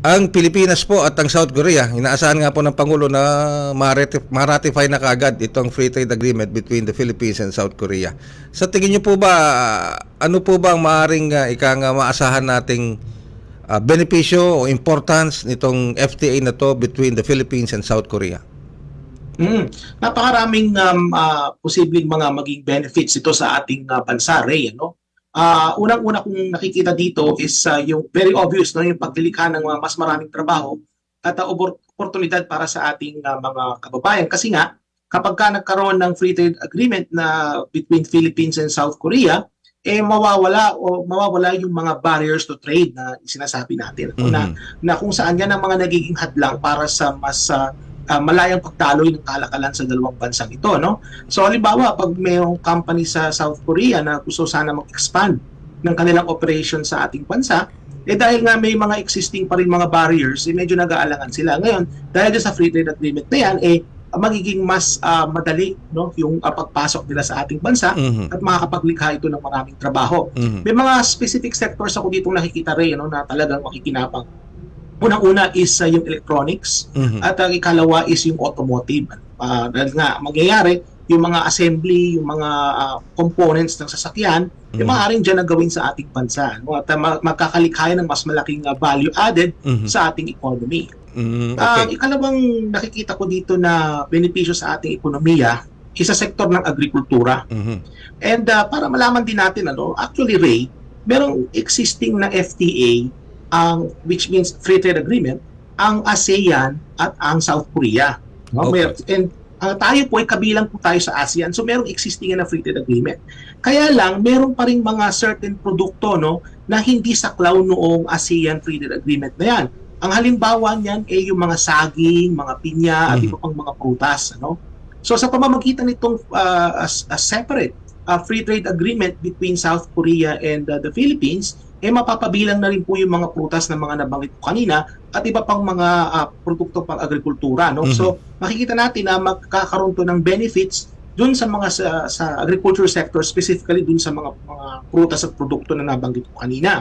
ang Pilipinas po at ang South Korea, inaasahan nga po ng Pangulo na ma-ratif- ma-ratify na kaagad itong free trade agreement between the Philippines and South Korea. Sa tingin niyo po ba, ano po ba ang maaaring uh, ika nga maasahan nating ah, benepisyo o importance nitong FTA na to between the Philippines and South Korea? Mm. Napakaraming um, ah, posibleng mga maging benefits ito sa ating ah, bansa, Ray. Ano? Ah, unang-una kong nakikita dito is ah, yung very obvious, no? yung pagdilikha ng mga mas maraming trabaho at opor- oportunidad para sa ating ah, mga kababayan. Kasi nga, kapag ka nagkaroon ng free trade agreement na between Philippines and South Korea, eh mawawala o mawawala yung mga barriers to trade na sinasabi natin. Ano, Na na kung saan yan ang mga nagiging hadlang para sa mas ah, ah, malayang pagtaloy ng kalakalan sa dalawang bansang ito. No? So halimbawa, pag mayroong company sa South Korea na gusto sana mag-expand ng kanilang operation sa ating bansa, eh dahil nga may mga existing pa rin mga barriers, eh medyo nag-aalangan sila. Ngayon, dahil sa free trade agreement na yan, eh magiging mas ah, madali no, yung ah, pagpasok nila sa ating bansa Mhm. at makakapaglikha ito ng maraming trabaho. Mhm. May mga specific sectors ako ditong nakikita rin no, na talagang makikinabang. Unang-una is uh, yung electronics Mhm. at ang ikalawa is yung automotive. Ah, dahil nga mangyayari yung mga assembly, yung mga ah, components ng sasakyan, Mhm. yung maaaring dyan na gawin sa ating bansa. No? At uh, ma- magkakalikhayan ng mas malaking ah, value added Mhm. sa ating economy. Mhm. Ang Okay. ikalawang nakikita ko dito na benepisyo sa ating ekonomiya is sa sektor ng agrikultura. Mhm. And uh, para malaman din natin ano, actually Ray, merong existing na FTA ang which means free trade agreement ang ASEAN at ang South Korea. No? Okay. Mer- and uh, tayo po ay kabilang po tayo sa ASEAN. So merong existing na free trade agreement. Kaya lang meron pa ring mga certain produkto no na hindi saklaw noong ASEAN free trade agreement na yan. Ang halimbawa niyan ay yung mga saging, mga pinya at Mhm. iba pang mga prutas, ano? So sa pamamagitan nitong uh, as- a separate uh, free trade agreement between South Korea and uh, the Philippines, eh mapapabilang na rin po yung mga prutas na mga nabanggit ko kanina at iba pang mga uh, produkto pang agrikultura. No? Mhm. So makikita natin na magkakaroon to ng benefits dun sa mga sa, sa agriculture sector, specifically dun sa mga, mga prutas at produkto na nabanggit ko kanina.